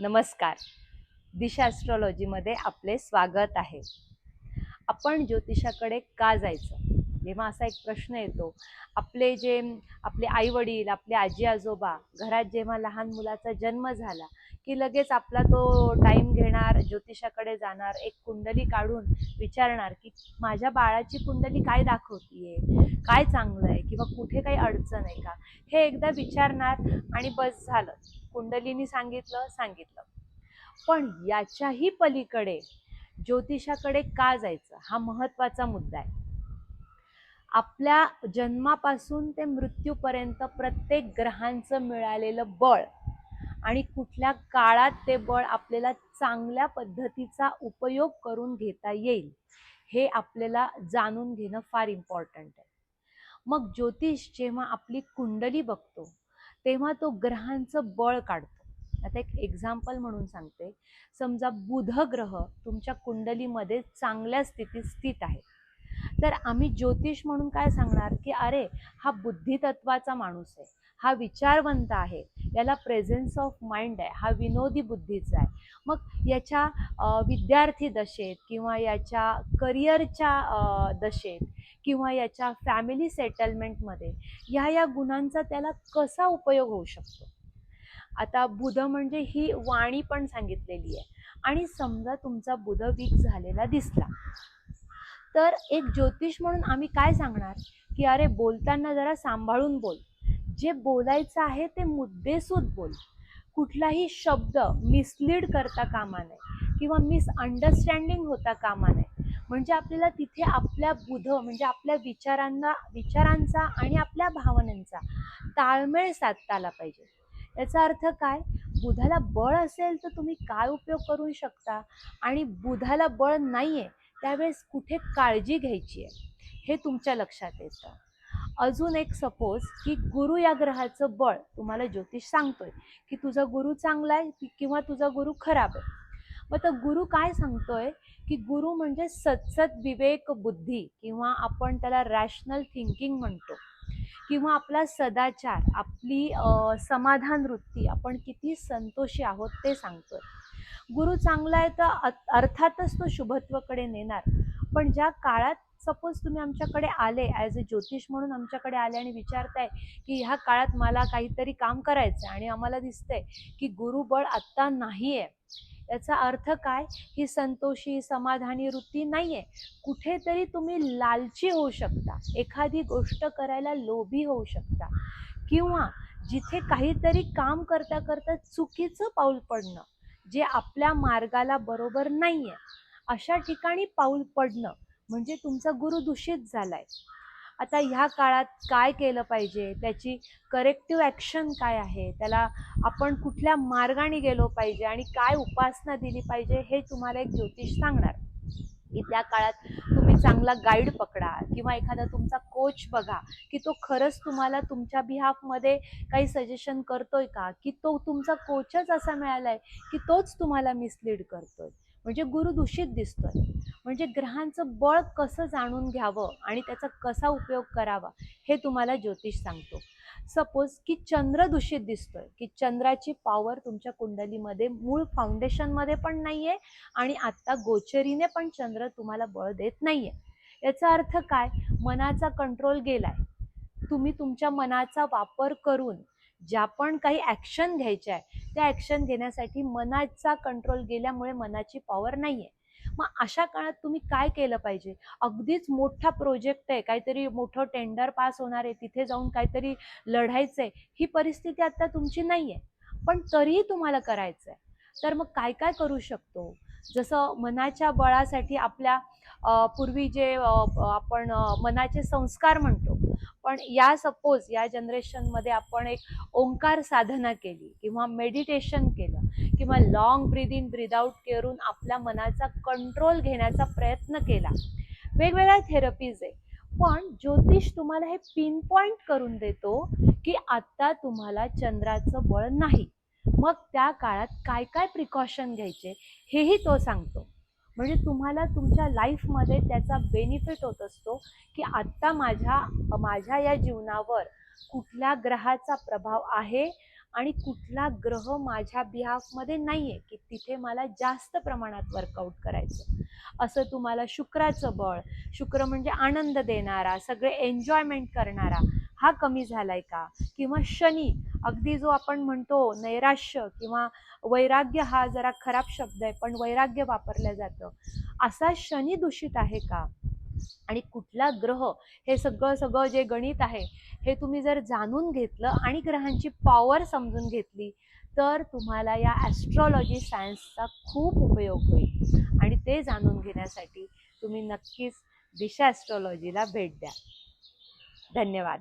नमस्कार. दिशा ॲस्ट्रॉलॉजीमध्ये आपले स्वागत आहे. आपण ज्योतिषाकडे का जायचं? जेव्हा असा एक प्रश्न येतो आपले जे आपले आईवडील आपले आजी आजोबा घरात जेव्हा लहान मुलाचा जन्म झाला की लगेच आपला तो टाईम घेणार ज्योतिषाकडे जाणार एक कुंडली काढून विचारणार की माझ्या बाळाची कुंडली काय दाखवतीये? काय चांगलं आहे किंवा कुठे काही अडचण आहे का? हे एकदा विचारणार आणि बस झालं. कुंडलीनी सांगितलं सांगितलं. पण याच्याही पलीकडे ज्योतिषाकडे का जायचं? हा महत्त्वाचा मुद्दा आहे. आपल्या जन्मापासून ते मृत्यूपर्यंत प्रत्येक ग्रहांचं मिळालेलं बळ आणि कुठल्या काळात ते बळ आपल्याला चांगल्या पद्धतीचा उपयोग करून घेता येईल हे आपल्याला जाणून घेणं फार इम्पॉर्टंट आहे. मग ज्योतिष जेव्हा आपली कुंडली बघतो तेव्हा तो ग्रहांचं बळ काढतो. आता एक एक्झाम्पल म्हणून सांगते. समजा बुध ग्रह तुमच्या कुंडलीमध्ये चांगल्या स्थितीत स्थित आहे. तर आम्ही ज्योतिष म्हणून काय सांगणार की अरे हा बुद्धितत्वाचा माणूस आहे हा विचारवंत आहे याला प्रेझेन्स ऑफ माइंड आहे हा विनोदी बुद्धीचा आहे. मग याच्या विद्यार्थी दशेत किंवा याच्या करिअरच्या दशेत किंवा याच्या फॅमिली सेटलमेंटमध्ये या या गुणांचा त्याला कसा उपयोग होऊ शकतो? आता बुध म्हणजे ही वाणी पण सांगितलेली आहे. आणि समजा तुमचा बुध वीक झालेला दिसला. तर एक ज्योतिष म्हणून आम्ही काय सांगणार? की अरे बोलताना जरा सांभाळून बोल. जे बोलायचं आहे ते मुद्देसूद बोल. कुठलाही शब्द मिसलीड करता कामा नये किंवा मिसअंडरस्टँडिंग होता कामा नये. म्हणजे आपल्याला तिथे आपल्या बुध म्हणजे आपल्या विचारांना विचारांचा आणि आपल्या भावनांचा ताळमेळ साधता आला पाहिजे. याचा अर्थ काय? बुधाला बळ असेल तर तुम्ही काय उपयोग करू शकता? आणि बुधाला बळ नाही आहे त्यावेळेस कुठे काळजी घ्यायची आहे हे तुमच्या लक्षात येतं. अजून एक सपोज की गुरु या ग्रहाचं बळ तुम्हाला ज्योतिष सांगतोय की तुझा गुरु चांगला आहे किंवा तुझा गुरु खराब आहे. मग तर गुरु काय सांगतोय की गुरु म्हणजे सतसत विवेक बुद्धी किंवा आपण त्याला रॅशनल थिंकिंग म्हणतो. किंवा आपला सदाचार आपली समाधान वृत्ती आपण किती संतोषी आहोत ते सांगतोय. गुरु चांगला आहे तर अर्थातच तो शुभत्वकडे नेणार. पण ज्या काळात सपोज तुम्ही आमच्याकडे आले ॲज अ ज्योतिष म्हणून आमच्याकडे आले आणि विचारताय की ह्या काळात मला काहीतरी काम करायचं आहे आणि आम्हाला दिसतंय की गुरुबळ आत्ता नाही आहे याचा अर्थ काय? ही संतोषी समाधानी वृत्ती नाही आहे कुठेतरी तुम्ही लालची होऊ शकता. एखादी गोष्ट करायला लोभी होऊ शकता. किंवा जिथे काहीतरी काम करता करता चुकीचं पाऊल पडणं. जे आपल्या मार्गाला बरोबर नाही आहे अशा ठिकाणी पाऊल पडणं म्हणजे तुमचा गुरु दूषित झाला आहे आता ह्या काळात काय केलं पाहिजे? त्याची करेक्टिव्ह ॲक्शन काय आहे? त्याला आपण कुठल्या मार्गाने गेलो पाहिजे आणि काय उपासना दिली पाहिजे हे तुम्हाला एक ज्योतिष सांगणार. की त्या काळात तुम्ही चांगला गाईड पकडा किंवा एखादा तुमचा कोच बघा की तो खरंच तुम्हाला तुमच्या बिहाफमध्ये काही सजेशन करतोय का? की तो तुमचा कोचच असा मिळालाय की तोच तुम्हाला मिसलीड करतोय. म्हणजे गुरु दूषित दिसतोय. म्हणजे ग्रहांचं बळ कसं जाणून घ्यावं आणि त्याचा कसा उपयोग करावा हे तुम्हाला ज्योतिष सांगतो. सपोज की चंद्र दूषित दिसतोय की चंद्राची पॉवर तुमच्या कुंडलीमध्ये मूळ फाउंडेशनमध्ये पण नाहीये आणि आत्ता गोचरीने पण चंद्र तुम्हाला बळ देत नाहीये. याचा अर्थ काय? मनाचा कंट्रोल गेलाय. तुम्ही तुमच्या मनाचा वापर करून ज्या पण काही ॲक्शन घ्यायच्या आहे त्या ॲक्शन घेण्यासाठी मनाचा कंट्रोल गेल्यामुळे मनाची पॉवर नाहीये. मग अशा काळात तुम्ही काय केलं पाहिजे? अगदीच मोठा प्रोजेक्ट आहे काहीतरी मोठं टेंडर पास होणार आहे तिथे जाऊन काहीतरी लढायचं आहे ही परिस्थिती आता तुमची नाही आहे. पण तरीही तुम्हाला करायचं आहे तर मग काय काय करू शकतो? जसं मनाच्या बळासाठी आपल्या पूर्वी जे आपण मनाचे संस्कार म्हणतो पण या सपोज या जनरेशनमध्ये आपण एक ओंकार साधना केली किंवा मेडिटेशन केलं किंवा long breathe in breathe out करून आपल्या मनाचा कंट्रोल घेण्याचा प्रयत्न केला. वेगवेगळ्या थेरपीज आहे. पण ज्योतिष तुम्हाला हे पिन पॉइंट करून देतो की आत्ता तुम्हाला चंद्राचं बळ नाही. मग त्या काळात काय काय प्रिकॉशन घ्यायचे हेही तो सांगतो. म्हणजे तुम्हाला तुमच्या लाईफमध्ये त्याचा बेनिफिट होत असतो की आत्ता माझ्या माझ्या या जीवनावर कुठल्या ग्रहाचा प्रभाव आहे आणि कुठला ग्रह माझ्या बिहाफमध्ये नाही आहे की तिथे मला जास्त प्रमाणात वर्कआउट करायचं. असं तुम्हाला शुक्राचं बळ शुक्र म्हणजे आनंद देणारा सगळे एन्जॉयमेंट करणारा हा कमी झालाय का? किंवा शनी अगदी जो आपण म्हणतो नैराश्य किंवा वैराग्य हा जरा खराब शब्द आहे पण वैराग्य वापरलं जातं. असा शनी दूषित आहे का? आणि कुठला ग्रह? हे सगळं सगळं जे गणित आहे हे तुम्ही जर जाणून घेतलं आणि ग्रहांची पॉवर समजून घेतली तर तुम्हाला या ॲस्ट्रॉलॉजी सायन्सचा खूप उपयोग होईल. आणि ते जाणून घेण्यासाठी तुम्ही नक्कीच दिशा ॲस्ट्रॉलॉजीला भेट द्या. धन्यवाद.